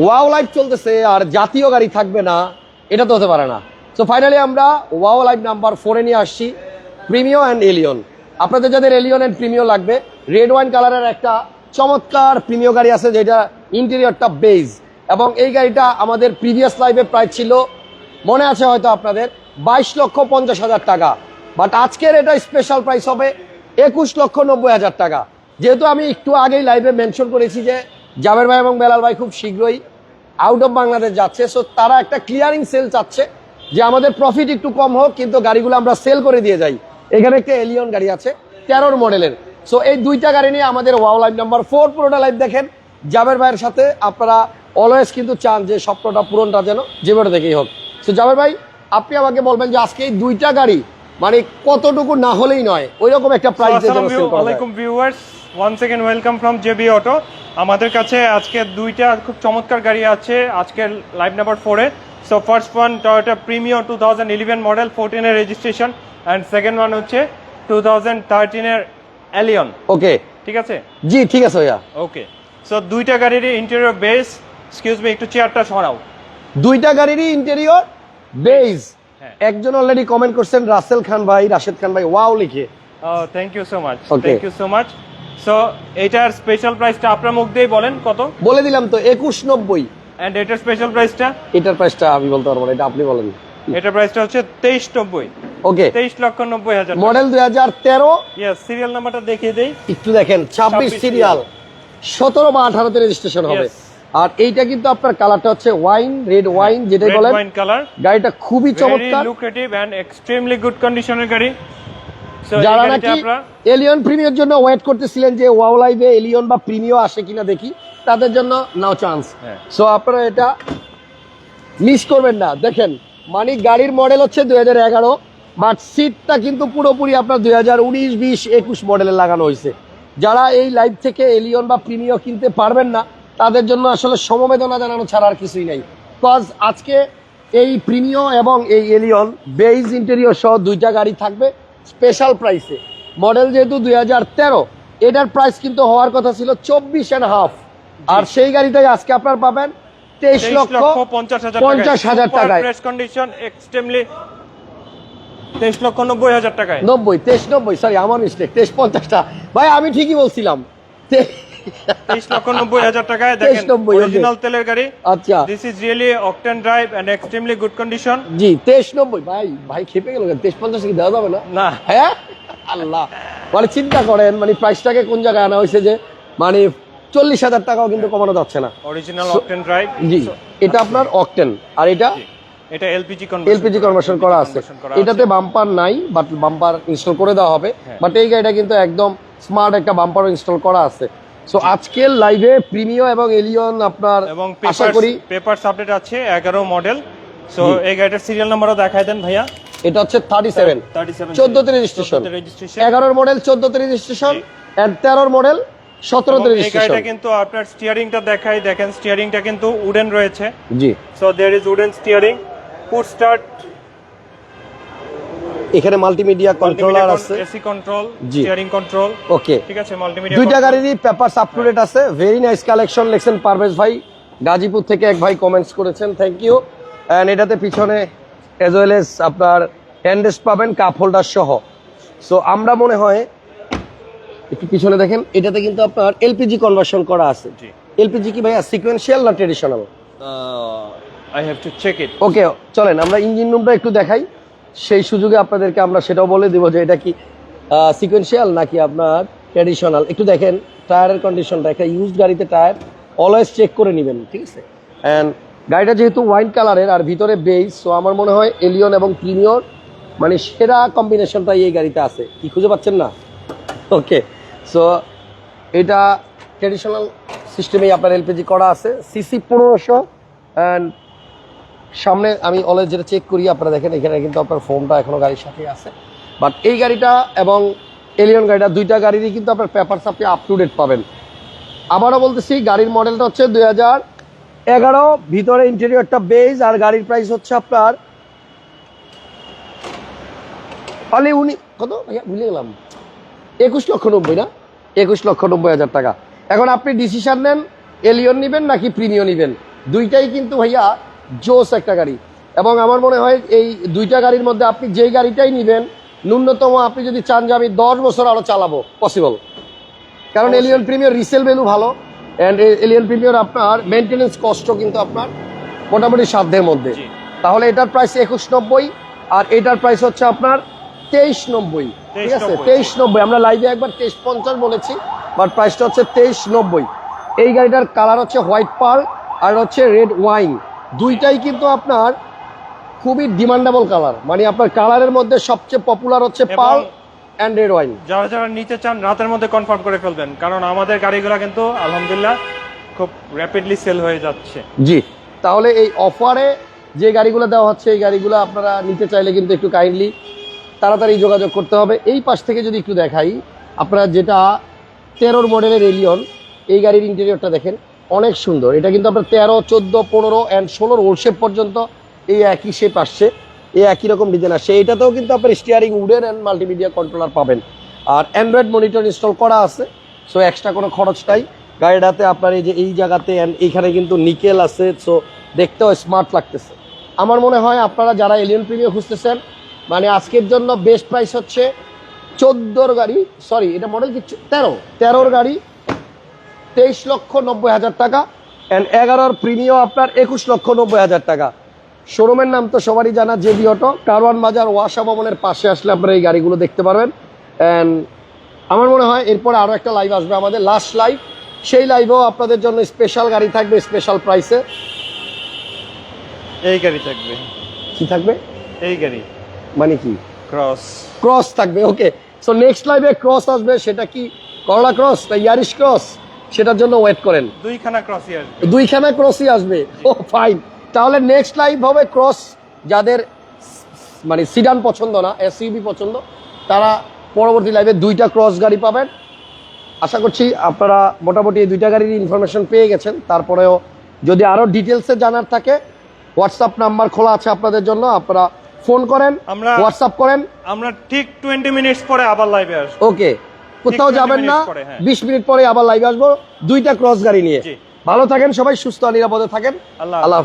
Wow live চলতেছে আর জাতীয় গাড়ি থাকবে না, এটা তো হতে পারে না। সো ফাইনালি আমরা ওয়াও লাইভ নাম্বার ফোরে নিয়ে আসছি, প্রিমিও অ্যান্ড এলিয়ন। আপনাদের যাদের এলিয়ন অ্যান্ড প্রিমিও লাগবে রেড ওয়াইন কালারের একটা চমৎকার প্রিমিও গাড়ি আছে যেটা ইন্টেরিয়রটা বেজ এবং এই গাড়িটা আমাদের প্রিভিয়াস লাইভে প্রায় ছিল, মনে আছে হয়তো আপনাদের, বাইশ লক্ষ পঞ্চাশ হাজার টাকা। বাট আজকের এটা স্পেশাল প্রাইস হবে একুশ লক্ষ নব্বই হাজার টাকা। যেহেতু আমি একটু আগেই লাইভে মেনশন করেছি যে জাবের ভাই এবং বেলাল ভাই খুব শীঘ্রই আউট অফ বাংলাদেশ যাচ্ছে। সো তারা একটা ক্লিয়ারিং সেল চাচ্ছে যে আমাদের প্রফিট একটু কম হোক কিন্তু গাড়িগুলো আমরা সেল করে দিয়ে যাই। এখানে একটা এলিয়ন গাড়ি আছে তেরোর মডেলের সো এই দুইটা গাড়ি নিয়ে আমাদের ওয়াও লাইভ নাম্বার ফোর পুরোটা লাইভ দেখেন। জাবের ভাইয়ের সাথে আপনারা অলওয়েজ কিন্তু চান যে স্বপ্নটা পূরণটা যেন যেভাবে দেখেই হোক। সো জাবের ভাই আপনি আমাকে বলবেন যে আজকে এই দুইটা গাড়ি মানে কতটুকু না হলেই নয় ওই রকম একটা price one second welcome from JB auto আমাদের কাছে আজকে দুইটা খুব চমৎকার গাড়ি আছে আজকের লাইভ নাম্বার ফোরে so first one Toyota Premier two thousand eleven model ফোরটিনের registration and second one হচ্ছে টু থাউজেন্ড থার্টিনের অ্যালিয়ন ওকে ঠিক আছে? জি ঠিক আছে ভাইয়া। ওকে সো দুইটা গাড়িরই ইন্টেরিয়র বেস এক্সকিউজ মি একটু চেয়ারটা সরাও। দুইটা গাড়িরই ইন্টেরিয়র হ্যাঁ। একজন অলরেডি কমেন্ট করছেন রাসেল খান ভাই রাশেদ খান ভাই ওয়াও লিখে। Thank you so much thank you so much so এটার স্পেশাল প্রাইসটা আপনার মুখ দিয়েই বলেন কত? বলে দিলাম তো একুশ নব্বই। অ্যান্ড এটার স্পেশাল প্রাইসটা এটার প্রাইসটা আমি বলতে পারব না এটা আপনি বলেন। এটার প্রাইসটা হচ্ছে তেইশ নব্বই। ওকে তেইশ লক্ষ নব্বই হাজার মডেল দুই হাজার তেরো। সিরিয়াল নাম্বারটা দেখিয়ে দেই। একটু দেখেন ছাব্বিশ সিরিয়াল সতেরো বা আঠারোতে রেজিস্ট্রেশন হবে। আর এইটা কিন্তু আপনার কালারটা হচ্ছে ওয়াইন রেড ওয়াইন যেটাই বলেন। ওয়াইন কালার গাড়িটা খুবই চমৎকার। লুক্রেটিভ এন্ড এক্সট্রিমলি গুড কন্ডিশনের গাড়ি। যারা নাকি এলিয়ন প্রিমিয়র জন্য ওয়েট করতেছিলেন যে ওয়াও লাইভে এলিয়ন বা প্রিমিয় আসে কিনা দেখি তাদের জন্য নাও চান্স। সো আপনারা এটা মিস করবেন না। দেখেন মানে গাড়ির মডেল হচ্ছে দুই হাজার এগারো বাট সিটটা কিন্তু পুরোপুরি আপনার দুই হাজার উনিশ বিশ একুশ মডেলে লাগানো হয়েছে। যারা এই লাইভ থেকে এলিয়ন বা প্রিমিয় কিনতে পারবেন না তাদের জন্য আসলে সমবেদনা জানানো ছাড়া আর কিছুই নাই। কজ আজকে এই প্রিমিয় এবং এই এলিয়ন বেইজ ইন্টেরিয়র সহ দুইটা গাড়ি থাকবে। স্পেশাল প্রাইসে। মডেল যেহেতু দুই হাজার তেরো এটার প্রাইস কিন্তু হওয়ার কথা ছিল চব্বিশ অ্যান্ড হাফ। আর সেই গাড়িটাই আজকে আপনার পাবেন তেইশ লক্ষ পঞ্চাশ হাজার টাকায়। ফ্রেশ কন্ডিশন এক্সট্রিমলি তেইশ লক্ষ নব্বই হাজার টাকায়। নব্বই তেইশ নব্বই সরি আমার মিস্টেক তেইশ পঞ্চাশটা। ভাই আমি ঠিকই বলছিলাম। তেইশ লক্ষ নব্বই হাজার টাকায় দেখেন অরিজিনাল তেলের গাড়ি। আচ্ছা। This is really octane drive and extremely good condition জি তেইশ নব্বই ভাই ভাই খেপে গেল তেইশ পঞ্চাশ কি দেওয়া যাবে না? না। হ্যাঁ? আল্লাহ। মানে চিন্তা করেন মানে প্রাইসটাকে কোন জায়গায় আনা হয়েছে যে মানে চল্লিশ হাজার টাকাও কিন্তু কমানো যাচ্ছে না। অরিজিনাল অকটেন ড্রাইভ জি এটা আপনার অকটেন আর এটা? এটা এলপিজি এলপিজি কনভার্সন করা আছে। এটাতে বাম্পার নাই বাট বাম্পার ইনস্টল করে দেওয়া হবে। হ্যাঁ। বাট এই গাড়িটা কিন্তু একদম স্মার্ট একটা বাম্পারও ইনস্টল করা আছে। সো আজকের লাইভে প্রিমিও এবং এলিয়ন আপনার এবং আশা করি পেপার আপডেট আছে এগারো মডেল সো এই গাড়িটার সিরিয়াল নাম্বারও দেখাই দেন ভাইয়া। এটা হচ্ছে থার্টি সেভেন থার্টি সেভেন চোদ্দতে রেজিস্ট্রেশন রেজিস্ট্রেশন এগারোর মডেল চোদ্দতে রেজিস্ট্রেশন এন্ড তেরোর মডেল সতেরোতে এই রেজিস্ট্রেশন গাড়িটা কিন্তু আপনার স্টিয়ারিংটা দেখাই। দেখেন স্টিয়ারিংটা কিন্তু উডেন রয়েছে। জি। So there is wooden steering put start এখানে মাল্টিমিডিয়া কন্ট্রোলার আছে। AC control steering control okay ঠিক আছে মাল্টিমিডিয়া দুইটা গাড়িরই পেপারস আপ টু ডেট আছে। ভেরি নাইস কালেকশন লেখছেন পারভেজ ভাই। গাজীপুর থেকে এক ভাই কমেন্টস করেছেন। থ্যাংক ইউ অ্যান্ড এটাতে পিছনে এজ ওয়েল এস আপনার হ্যান্ডেস্ট পাবেন কাপ হোল্ডার সহ। সো আমরা মনে হয় একটু পিছনে দেখেন এটাতে কিন্তু আপনার এলপিজি কনভার্সন করা আছে। জি। এলপিজি কি ভাইয়া? সিকোয়েন্সিয়াল না traditional I have to check it okay চলেন আমরা ইঞ্জিন রুমটা একটু দেখাই। সেই সুযোগে আপনাদেরকে আমরা সেটাও বলে দিব যে এটা কি সিকোয়েন্সিয়াল নাকি আপনার ট্র্যাডিশনাল একটু দেখেন টায়ারের কন্ডিশনটা একটা ইউজড গাড়িতে টায়ার অলওয়েজ চেক করে নেবেন, ঠিক আছে? অ্যান্ড গাড়িটা যেহেতু ওয়াইন কালারের আর ভিতরে বেস সো আমার মনে হয় এলিয়ন এবং প্রিমিয়র মানে সেরা কম্বিনেশনটাই এই গাড়িতে আছে। কি খুঁজে পাচ্ছেন না? ওকে সো এটা ট্র্যাডিশনাল সিস্টেমেই আপনার এলপিজি করা আছে সিসি পনেরোশো অ্যান্ড সামনে আমি অলরেডি যেটা চেক করি, আপনারা দেখেন, এখানে কিন্তু আপনার ফোনটা এখনও গাড়ির সাথে আছে। বাট এই গাড়িটা এবং এলিয়ন গাড়িটা, দুইটা গাড়িরই কিন্তু আপনার পেপারস আপনি আপ টু ডেট পাবেন। আবারও বলতেছি, গাড়ির মডেলটা হচ্ছে দুই এগারো, ভিতরে ইন্টেরিয়রটা বেজ আর গাড়ির প্রাইস হচ্ছে আপনার অলি উনি কত? ভুলে গেলাম। একুশ লক্ষ নব্বই না? একুশ লক্ষ নব্বই হাজার টাকা। এখন আপনি ডিসিশন নেন এলিয়ন নেবেন নাকি প্রিমিয়ম নেবেন? দুইটাই কিন্তু ভাইয়া জোস একটা গাড়ি। এবং আমার মনে হয় এই দুইটা গাড়ির মধ্যে আপনি যেই গাড়িটাই নেবেন ন্যূনতম আপনি যদি চান যে আমি দশ বছর আরও চালাবো পসিবল কারণ। এলিয়ন প্রিমিয়ার রিসেল ভ্যালু ভালো অ্যান্ড এলিয়ন প্রিমিয়ার আপনার মেনটেনেন্স কষ্ট কিন্তু আপনার মোটামুটি সাধ্যের মধ্যে। তাহলে এটার প্রাইস একুশ নব্বই আর এটার প্রাইস হচ্ছে আপনার তেইশ নব্বই। ঠিক আছে? তেইশ নব্বই। আমরা লাইভে একবার তেইশ পঞ্চাশ বলেছি বাট প্রাইসটা হচ্ছে তেইশ নব্বই। এই গাড়িটার কালার হচ্ছে হোয়াইট পার্ল আর হচ্ছে রেড ওয়াইন দুইটাই কিন্তু আপনার খুবই ডিমান্ডেবল কালার মানে আপনার কালারের মধ্যে সবচেয়ে পপুলার হচ্ছে পার্ল অ্যান্ড রেড ওয়াইন যারা যারা নিতে চান রাতের মধ্যে কনফার্ম করে ফেলবেন। কারণ আমাদের গাড়িগুলো কিন্তু আলহামদুলিল্লাহ খুব র্যাপিডলি সেল হয়ে যাচ্ছে। জি তাহলে এই অফারে যে গাড়িগুলো দেওয়া হচ্ছে এই গাড়িগুলো আপনারা নিতে চাইলে কিন্তু একটু কাইন্ডলি তাড়াতাড়ি যোগাযোগ করতে হবে। এই পাশ থেকে যদি একটু দেখাই আপনারা যেটা তেরোর মডেলের এলিয়ন এই গাড়ির ইন্টেরিয়রটা দেখেন। অনেক সুন্দর। এটা কিন্তু আপনার তেরো, চোদ্দ, পনেরো অ্যান্ড ষোলোর ওল্ড শেপ পর্যন্ত এই একই শেপ আসছে। এই একই রকম ডিজাইন আসছে। এটাতেও কিন্তু আপনার steering wooden and multimedia controller পাবেন। আর অ্যান্ড্রয়েড মনিটর ইনস্টল করা আছে সো এক্সট্রা কোনো খরচ নাই। গাড়িটাতে আপনার এই যে এই জায়গাতে অ্যান্ড এইখানে কিন্তু নিকেল আছে সো দেখতেও স্মার্ট লাগতেছে। আমার মনে হয় আপনারা যারা এলিয়ন প্রিমিয়ার খুঁজতেছেন মানে আজকের জন্য বেস্ট প্রাইস হচ্ছে চোদ্দোর গাড়ি সরি এটা মডেল কি? তেরো। তেরোর গাড়ি তেইশ লক্ষ নব্বই হাজার টাকা অ্যান্ড এগারোর প্রিমিয়াম আপনার একুশ লক্ষ নব্বই হাজার টাকা। শোরুমের নাম তো সবারই জানা জেবি অটো কারওয়ান বাজার ওয়াসা ভবনের পাশে আসলে আপনারা এই গাড়িগুলো দেখতে পারবেন। অ্যান্ড আমার মনে হয় এরপরে আরও একটা লাইভ আসবে আমাদের লাস্ট লাইভ সেই লাইভেও আপনাদের জন্য স্পেশাল গাড়ি থাকবে স্পেশাল প্রাইসে এই গাড়ি থাকবে। কি থাকবে? এই গাড়ি। মানে কি? ক্রস ক্রস থাকবে ওকে সো নেক্সট লাইভে ক্রস আসবে সেটা কি? করলা ক্রস না ইয়ারিশ ক্রস সেটার জন্য ওয়েট করেন। দুইখানা ক্রসই আসবে। দুইখানা ক্রসই আসবে। ও ফাইন তাহলে নেক্সট লাইভ হবে ক্রস যাদের মানে সিডান পছন্দ না এসইউবি পছন্দ তারা পরবর্তী লাইভে দুইটা ক্রস গাড়ি পাবেন। আশা করছি আপনারা মোটামুটি এই দুইটা গাড়ির ইনফরমেশন পেয়ে গেছেন। তারপরেও যদি আরও ডিটেলসে জানার থাকে হোয়াটসঅ্যাপ নাম্বার খোলা আছে আপনাদের জন্য আপনারা ফোন করেন আমরা- হোয়াটসঅ্যাপ করেন। আমরা ঠিক টোয়েন্টি মিনিটস পরে আবার লাইভে আসব। ওকে কোথাও যাবেন না। হ্যাঁ। বিশ মিনিট পরে আবার লাইভ আসব। দুইটা ক্রস গাড়ি নিয়ে। ভালো থাকেন সবাই সুস্থ নিরাপদে থাকেন। আল্লাহ